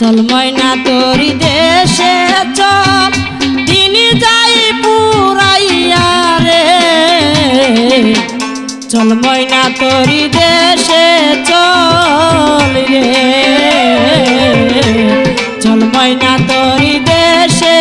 চল ময়না তোরি দেশে চল দিনই যাই পুরাইয়া রে। চল ময়না তোরি দেশে চল রে। চল ময়না তোরি দেশে